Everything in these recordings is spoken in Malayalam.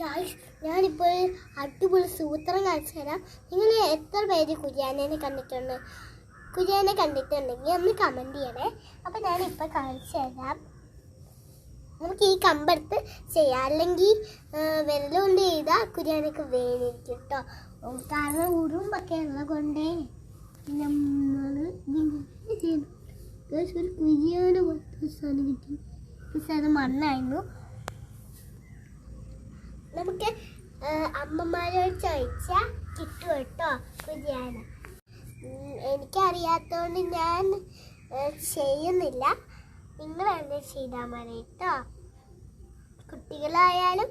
ഗായ്സ് ഞാനിപ്പോൾ അടിപൊളി സൂത്രം കാണിച്ചു തരാം. നിങ്ങൾ എത്ര പേര് കുര്യാനേനെ കണ്ടിട്ടുണ്ട്? കുര്യാനെ കണ്ടിട്ടുണ്ടെങ്കിൽ ഒന്ന് കമന്റ് ചെയ്യണേ. അപ്പം ഞാനിപ്പോൾ കാണിച്ചു തരാം. നമുക്ക് ഈ കമ്പെടുത്ത് ചെയ്യാം. അല്ലെങ്കിൽ വിരലുകൊണ്ട് ചെയ്താൽ കുര്യാനൊക്കെ വേണിരിക്കും കേട്ടോ കാരണം ഉറുമ്പൊക്കെ ഉള്ളത് കൊണ്ടേ നമ്മൾ ഒരു കുര്യാന സാധനം കിട്ടി. പക്ഷെ അത് മണ്ണായിരുന്നു. നമുക്ക് അമ്മമാരോട് ചോദിച്ചാൽ കിട്ടും കേട്ടോ ബിരിയാണ. എനിക്കറിയാത്തതുകൊണ്ട് ഞാൻ ചെയ്യുന്നില്ല. നിങ്ങൾ തന്നെ ചെയ്താൽ മതി കേട്ടോ. കുട്ടികളായാലും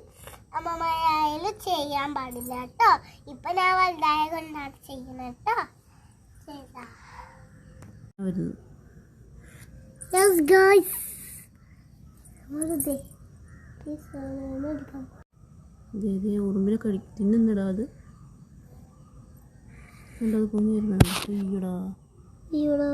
അമ്മമാരായാലും ചെയ്യാൻ പാടില്ല കേട്ടോ. ഇപ്പം ഞാൻ വലുതായ കൊണ്ടാണ് ചെയ്യുന്നത് കേട്ടോ. ചെയ്താ. വരുന്നത് Yes, guys. എടുക്കാം ഇതേ ഇതേ ഉറുമ്പിനെ കടി തിന്നുന്നടാ അത്. കണ്ടത് പൊങ്ങി വരുന്നതാണ് അയ്യടാ. ഇവിടെ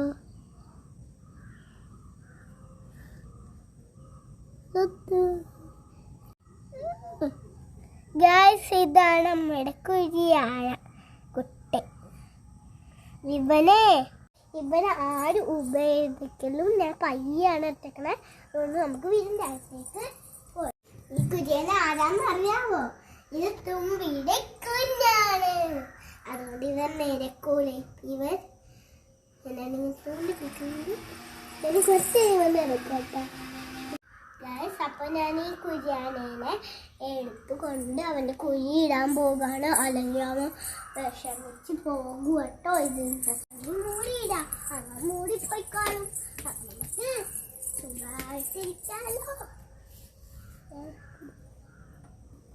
ഗായ്സ് ഇതാണ് നമ്മുടെ കുഴിയായ കുട്ടി. ഇവനെ ഇവനെ ആരും ഉപയോഗിക്കലും ഞാൻ പയ്യാണ് എത്തിക്കണേ അതുകൊണ്ട് നമുക്ക് വീടിന്റെ അകത്തേക്ക് ആരാന്ന് അറിയാവോ? ഇത് തുമ്പിയുടെ കുഞ്ഞാണ്. അതുകൊണ്ട് ഇവർ നിരക്കൂലെ ഇവർ ഞാൻ കുറച്ച് കഴിയുമ്പോൾ നിരക്കട്ടെ ഗൈസ് അപ്പോൾ ഞാൻ ഈ കുര്യാനേനെ എടുത്തുകൊണ്ട് അവന്റെ കുഴി ഇടാൻ പോകാണ് അല്ലെങ്കിൽ അവൻ വിഷമിച്ച് പോകും കേട്ടോ ഇത് മൂടിയിടാം. അവൻ മൂടിപ്പോയിക്കോളും. നമുക്ക് സുഖമായിട്ടിരിക്കാലോ കുര്യാനക്ക് ഞാൻ മണ്ണിൽ തരാം